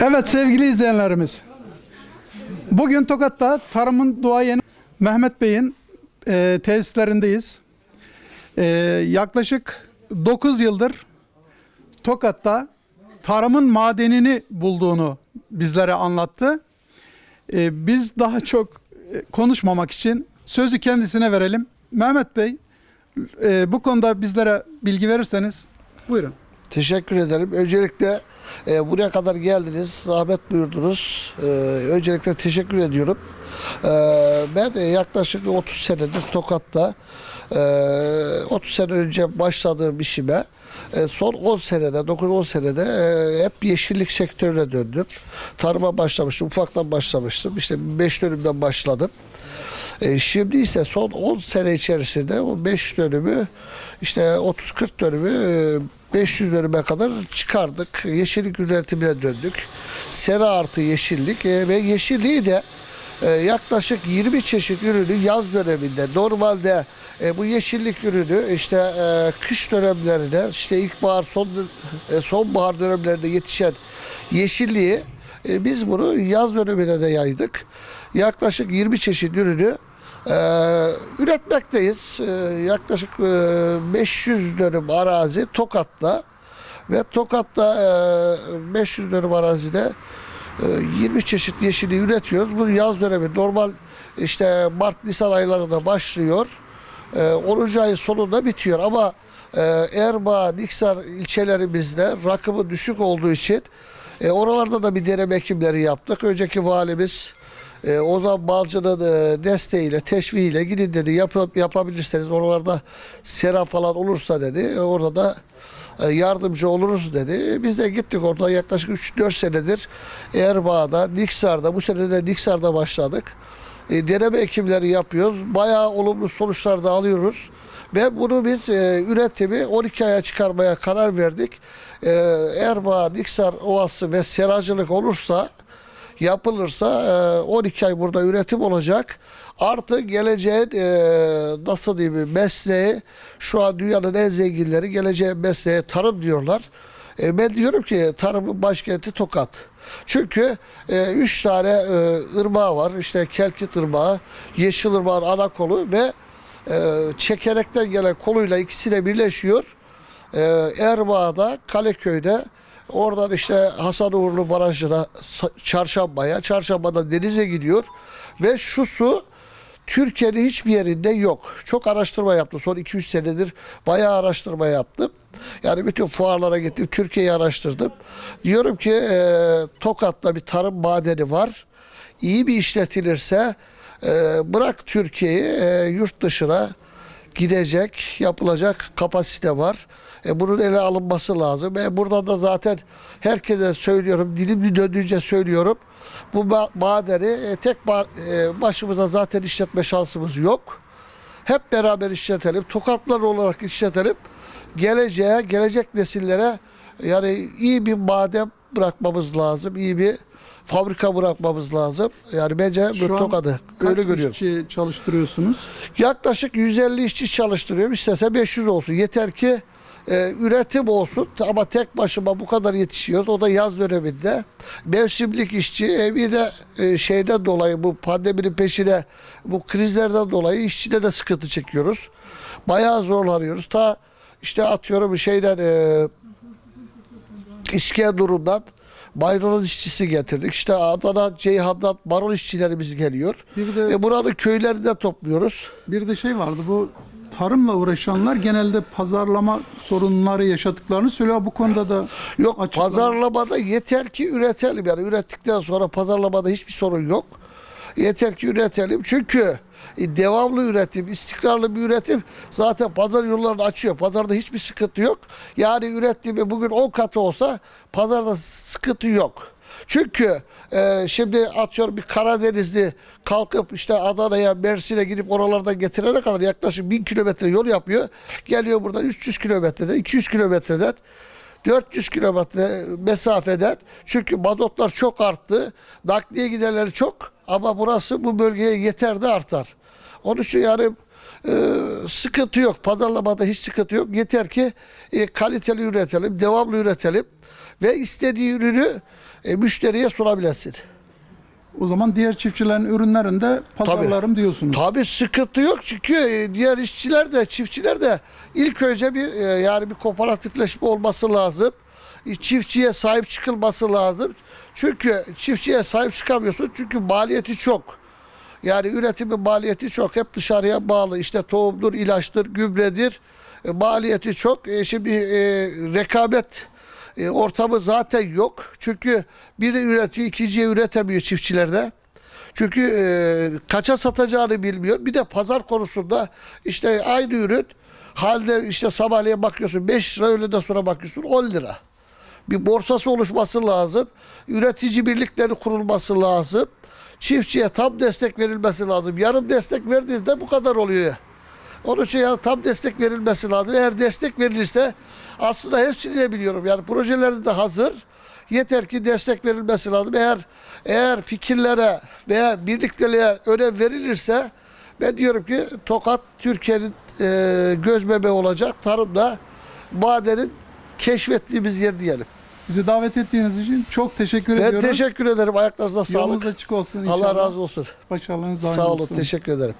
Evet sevgili izleyenlerimiz. Bugün Tokat'ta tarımın duayeni Mehmet Bey'in e, tesislerindeyiz. E, yaklaşık 9 yıldır Tokat'ta tarımın madenini bulduğunu bizlere anlattı. E, biz daha çok e, konuşmamak için sözü kendisine verelim. Mehmet Bey e, bu konuda bizlere bilgi verirseniz buyurun. Teşekkür ederim. Öncelikle e, buraya kadar geldiniz, zahmet buyurdunuz. E, öncelikle teşekkür ediyorum. E, ben e, yaklaşık 30 senedir Tokat'ta, e, 30 sene önce başladığım işime, e, son 10 senede, 9-10 senede e, hep yeşillik sektörüne döndüm. Tarıma başlamıştım, ufaktan başlamıştım. İşte 5 dönümden başladım. E, şimdi ise son 10 sene içerisinde o 5 dönümü işte 30-40 dönümü e, 500 dönüme kadar çıkardık. Yeşillik üretimine döndük. Sera artı yeşillik e, ve yeşilliği de e, yaklaşık 20 çeşit ürünü yaz döneminde normalde e, bu yeşillik ürünü işte e, kış dönemlerinde işte ilkbahar son e, sonbahar dönemlerinde yetişen yeşilliği e, biz bunu yaz dönemine de yaydık. Yaklaşık 20 çeşit ürünü e, üretmekteyiz. E, yaklaşık e, 500 dönüm arazi Tokat'ta ve Tokat'ta e, 500 dönüm arazide e, 20 çeşit yeşili üretiyoruz. Bu yaz dönemi normal işte Mart Nisan aylarında başlıyor. E, 10. ayın sonunda bitiyor ama e, Erbaa, Niksar ilçelerimizde rakımı düşük olduğu için e, oralarda da bir deneme ekimleri yaptık. Önceki valimiz e, Ozan Balcı'nın e, desteğiyle, teşviğiyle gidin dedi yap, yapabilirseniz oralarda sera falan olursa dedi. E, orada da e, yardımcı oluruz dedi. Biz de gittik orada yaklaşık 3-4 senedir Erbaa'da, Niksar'da, bu sene de Niksar'da başladık. E, deneme ekimleri yapıyoruz. Bayağı olumlu sonuçlar da alıyoruz. Ve bunu biz e, üretimi 12 aya çıkarmaya karar verdik. E, Erbaa, Niksar Ovası ve seracılık olursa yapılırsa e, 12 ay burada üretim olacak. Artı geleceğin e, nasıl diyeyim mesleği şu an dünyanın en zenginleri geleceğin mesleği tarım diyorlar. E, ben diyorum ki tarımın başkenti Tokat. Çünkü e, üç tane e, ırmağı var. İşte Kelkit ırmağı, Yeşil ırmağın ana kolu ve e, çekerekten gelen koluyla ikisiyle birleşiyor. E, Erbaa'da, Kaleköy'de oradan işte Hasan Uğurlu Barajı'na Çarşamba'ya, Çarşamba'dan denize gidiyor ve şu su Türkiye'nin hiçbir yerinde yok. Çok araştırma yaptım. Son 2-3 senedir bayağı araştırma yaptım. Yani bütün fuarlara gittim. Türkiye'yi araştırdım. Diyorum ki e, Tokat'ta bir tarım madeni var. İyi bir işletilirse e, bırak Türkiye'yi e, yurt dışına gidecek, yapılacak kapasite var. E, bunun ele alınması lazım. E, buradan da zaten herkese söylüyorum, dilim döndüğünce söylüyorum. Bu ma- madeni e, tek ba- e, başımıza zaten işletme şansımız yok. Hep beraber işletelim, tokatlar olarak işletelim. Geleceğe, gelecek nesillere yani iyi bir maden bırakmamız lazım, iyi bir fabrika bırakmamız lazım. Yani bence Şu tokadı kaç öyle görüyorum. işçi çalıştırıyorsunuz? Yaklaşık 150 işçi çalıştırıyorum. İstese 500 olsun. Yeter ki e, üretim olsun. Ama tek başıma bu kadar yetişiyoruz. O da yaz döneminde. Mevsimlik işçi. E, bir de e, şeyden dolayı bu pandeminin peşine bu krizlerden dolayı işçide de sıkıntı çekiyoruz. Bayağı zorlanıyoruz. Ta işte atıyorum şeyden e, İskenderun'dan maydanoz işçisi getirdik. İşte Adana, Ceyhan'dan marul işçilerimiz geliyor. Bir de- E, buranın köylerinden topluyoruz. Bir de şey vardı bu tarımla uğraşanlar genelde pazarlama sorunları yaşadıklarını söylüyor. Bu konuda da Yok açıklama- pazarlamada yeter ki üretelim. Yani ürettikten sonra pazarlamada hiçbir sorun yok. Yeter ki üretelim. Çünkü e, devamlı üretim, istikrarlı bir üretim zaten pazar yollarını açıyor. Pazarda hiçbir sıkıntı yok. Yani ürettiğimi bugün 10 katı olsa pazarda sıkıntı yok. Çünkü e, şimdi atıyorum bir Karadenizli kalkıp işte Adana'ya, Mersin'e gidip oralardan getirene kadar yaklaşık 1000 kilometre yol yapıyor. Geliyor buradan 300 kilometreden, 200 kilometreden 400 kilometre mesafeden çünkü mazotlar çok arttı. Nakliye giderleri çok ama burası bu bölgeye yeter de artar. Onun için yani e, sıkıntı yok. Pazarlamada hiç sıkıntı yok. Yeter ki e, kaliteli üretelim, devamlı üretelim ve istediği ürünü e, müşteriye sunabilesin. O zaman diğer çiftçilerin ürünlerinde pazarlarım diyorsunuz. Tabii sıkıntı yok çünkü e, diğer işçiler de çiftçiler de ilk önce bir e, yani bir kooperatifleşme olması lazım. E, Çiftçiye sahip çıkılması lazım. Çünkü çiftçiye sahip çıkamıyorsun çünkü maliyeti çok. Yani üretimi maliyeti çok. Hep dışarıya bağlı. İşte tohumdur, ilaçtır, gübredir. E, maliyeti çok. E, şimdi e, rekabet e, ortamı zaten yok. Çünkü biri üretiyor, ikinciye üretemiyor çiftçilerde. Çünkü e, kaça satacağını bilmiyor. Bir de pazar konusunda işte aynı ürün halde işte sabahleyin bakıyorsun 5 lira öğleden sonra bakıyorsun 10 lira. Bir borsası oluşması lazım. Üretici birlikleri kurulması lazım. Çiftçiye tam destek verilmesi lazım. Yarım destek verdiğinizde bu kadar oluyor. Onun için yani tam destek verilmesi lazım. Eğer destek verilirse aslında hepsini de biliyorum. Yani projeleri de hazır. Yeter ki destek verilmesi lazım. Eğer eğer fikirlere veya birlikteliğe önem verilirse ben diyorum ki Tokat Türkiye'nin e, göz bebeği olacak. Tarımda madenin keşfettiğimiz yer diyelim. Bizi davet ettiğiniz için çok teşekkür Ben ediyoruz. teşekkür ederim. Ayaklarınıza Yolunuz sağlık. açık olsun inşallah. Allah razı olsun. Başarılarınız daim Sağ olun. olsun. Teşekkür ederim.